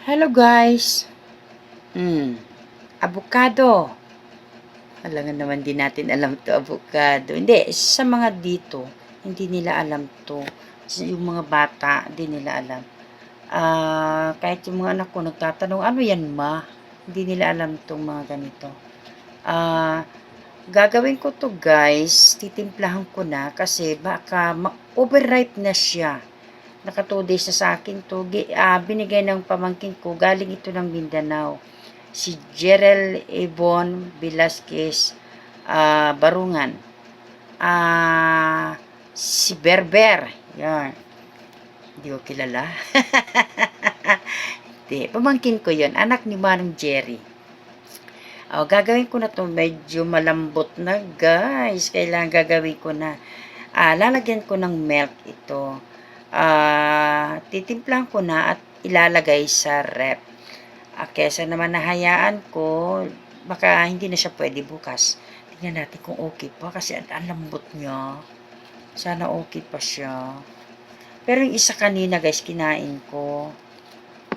Hello guys. Hmm. Avocado. Alangan naman din natin alam to avocado. Hindi, sa mga dito, hindi nila alam to. Yung mga bata, hindi nila alam. Ah, kahit yung mga anak ko nagtatanong, ano yan ma? Hindi nila alam tong mga ganito. Ah, gagawin ko to guys, titimplahan ko na kasi baka ma- overripe na siya. Naka 2 days na sa akin to. Ah, binigay ng pamangkin ko. Galing ito ng Mindanao. Si Jerel Ebon Velasquez ah, Barungan. Ah, si Berber. Yan. Hindi ko kilala. Hindi. Pamangkin ko yon Anak ni Manong Jerry. Oh, gagawin ko na to medyo malambot na guys. Kailangan gagawin ko na. Ah, lalagyan ko ng milk ito ah titimplahan ko na at ilalagay sa rep. Ah, kesa naman nahayaan ko, baka hindi na siya pwede bukas. Tingnan natin kung okay pa kasi ang, ang lambot niya. Sana okay pa siya. Pero yung isa kanina guys, kinain ko.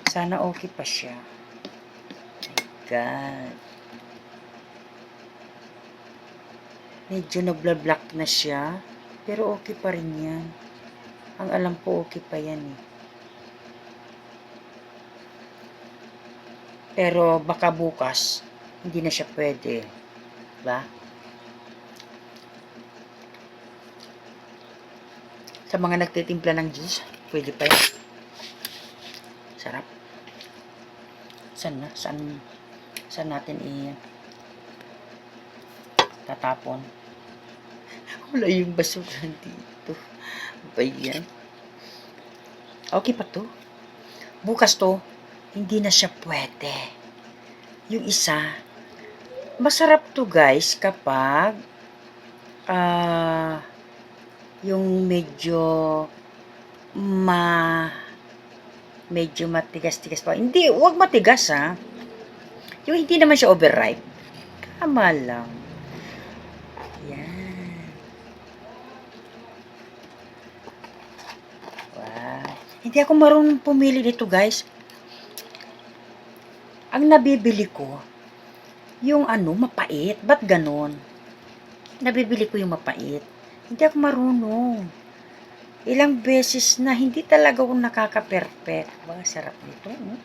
Sana okay pa siya. God. Medyo nabla-black na siya. Pero okay pa rin yan. Ang alam ko, okay pa yan eh. Pero baka bukas, hindi na siya pwede. Diba? Sa mga nagtitimpla ng juice, pwede pa yan. Sarap. Saan na? Saan, saan natin i tatapon? Wala yung basura dito ba yan? Okay pa to. Bukas to, hindi na siya pwede. Yung isa, masarap to guys kapag ah yung medyo ma medyo matigas-tigas pa. Hindi, wag matigas ha. Yung hindi naman siya overripe. Tama lang. Yan. Wow. Hindi ako marunong pumili dito, guys. Ang nabibili ko, yung ano, mapait. Ba't ganon? Nabibili ko yung mapait. Hindi ako marunong. Ilang beses na hindi talaga ako nakaka-perfect. Mga sarap nito, no?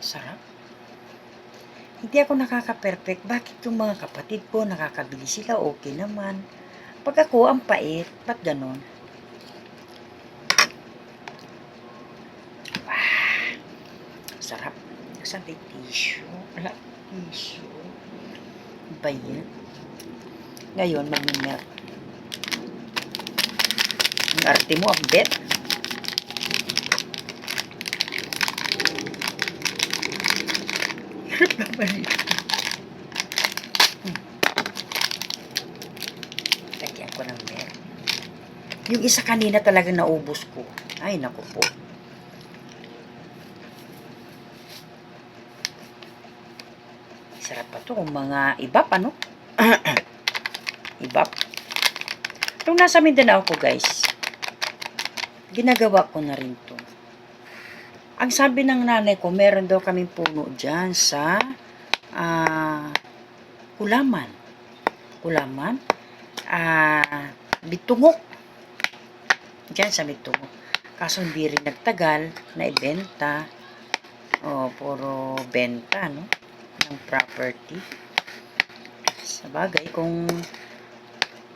Sarap. Hindi ako nakaka-perfect. Bakit yung mga kapatid ko nakakabili sila? Okay naman. Pag ako, ang pait. Ba't ganon? Sarap. Saan yung tissue? Wala, tissue. Ba yan? Ngayon, mag-melt. Ang arte mo, bet. Hirap naman ito. Lagyan ko ng melt. Yung isa kanina talagang naubos ko. Ay, naku po. Sarap pa to kung mga ibap, ano? ibap. Nung nasa Mindanao ko, guys, ginagawa ko na rin to. Ang sabi ng nanay ko, meron daw kaming puno dyan sa ah, Kulaman. Kulaman? Ah, Bitungok. Dyan sa Bitungok. Kaso hindi rin nagtagal na ibenta. O, puro benta, no? Ng property. Sa bagay, kung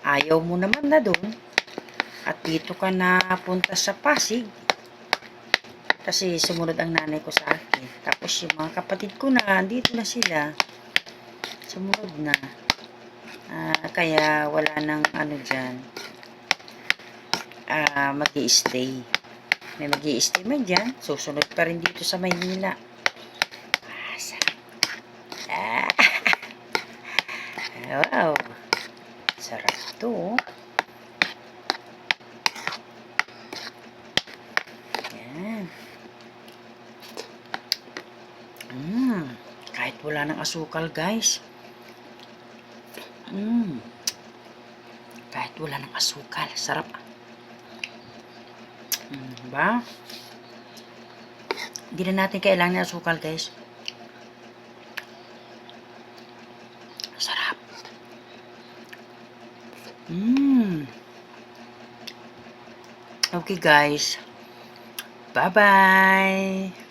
ayaw mo naman na doon, at dito ka na punta sa Pasig, kasi sumunod ang nanay ko sa akin. Tapos yung mga kapatid ko na, dito na sila. Sumunod na. Ah, kaya wala nang ano dyan. Ah, mag stay May mag stay man dyan. Susunod pa rin dito sa Maynila. Ah, sarap. Ah. Wow. Sarap to. Yan. Mm. Kahit wala ng asukal, guys. Mm. Kahit wala ng asukal. Sarap. Mm, ba? Hindi na natin kailangan ng asukal, guys. Sarap. Mmm. Okay, guys. Bye-bye.